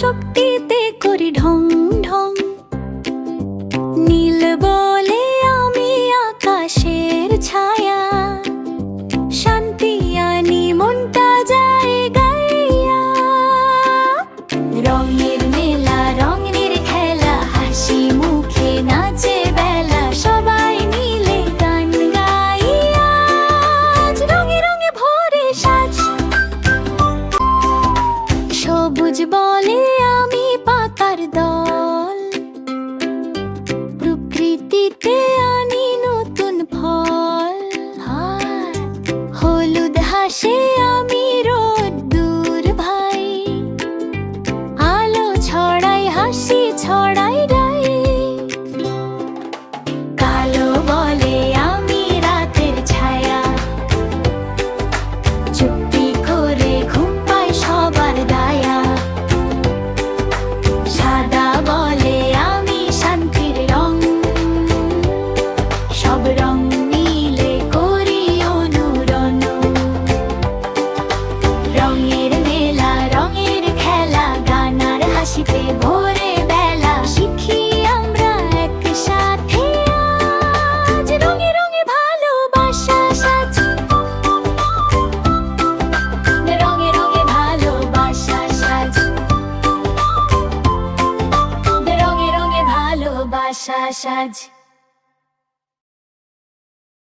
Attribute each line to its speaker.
Speaker 1: শক্তিতে করি ঢং ঢং। নীল বলে আমি আকাশের ছায়া। শান্তি আনি মনটা যায় গাইয়া। রঙে সবুজ বলে আমি পাতার দল। প্রকৃতিতে আনি নতুন ফল। হ্যাঁ, হলুদ হাসে আমি সাজ